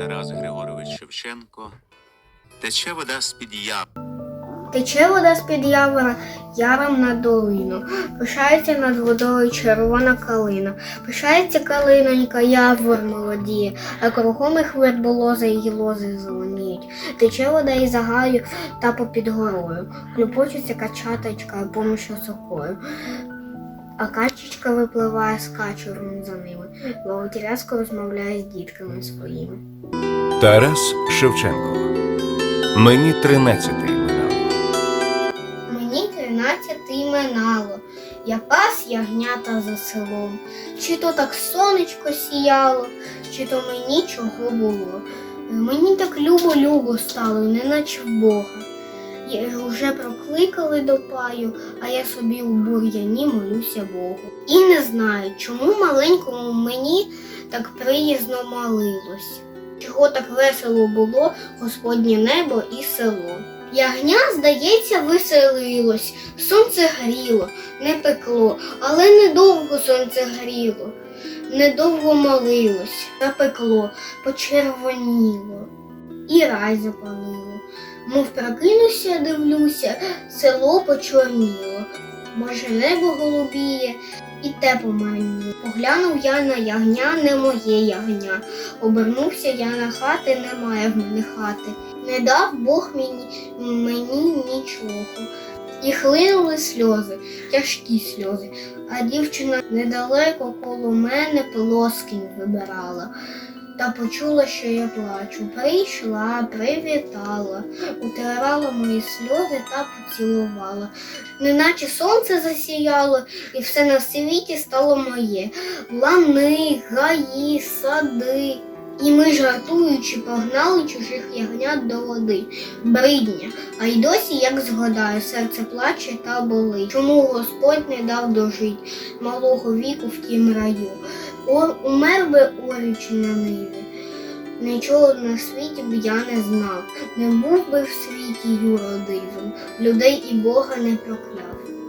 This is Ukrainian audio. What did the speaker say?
Тарас Григорович Шевченко. Тече вода з-під яв. Тече вода з-під явора яром на долину. Пишається над водою червона калина. Пишається калинонька, явор молодіє, а кругом їх верболози і лози зеленіють. Тече вода із загаю та попід горою. Хлюпочуться качаточка поміж осокою. А качечка випливає з качуром за ними. Ловотірязко розмовляє з дітками своїми. Тарас Шевченко. Мені тринадцятий минав. Мені тринадцяти минало, я пас ягнята за селом. Чи то так сонечко сіяло, чи то мені чого було. Мені так любо-любо стало, неначе в Бога. Вже прокликали до паю, а я собі у бур'яні молюся Богу. І не знаю, чому маленькому мені так приязно молилось. Чого так весело було Господнє небо і село. Ягня, здається, веселилось, сонце гріло, не пекло, але недовго сонце гріло, недовго молилось, напекло, почервоніло, і рай запалило. Мов прокинуся, дивлюся, село почорніло. Може, небо голубіє, і те помарніє. Поглянув я на ягня, не моє ягня. Обернувся я на хати, немає в мене хати. Не дав Бог мені, мені нічого. І хлинули сльози, тяжкі сльози, а дівчина недалеко коло мене плоскінь вибирала. Та почула, що я плачу. Прийшла, привітала, утирала мої сльози та поцілувала. Неначе сонце засіяло, і все на світі стало моє. Лани, гаї, сади. І ми, жартуючи, погнали чужих ягнят до води. Бридня, а й досі, як згадаю, серце плаче та болить. Чому Господь не дав дожить малого віку в тім раю? О, умер би оріч на ниві. Нічого на світі б я не знав, не був би в світі юродивим, людей і Бога не прокляв.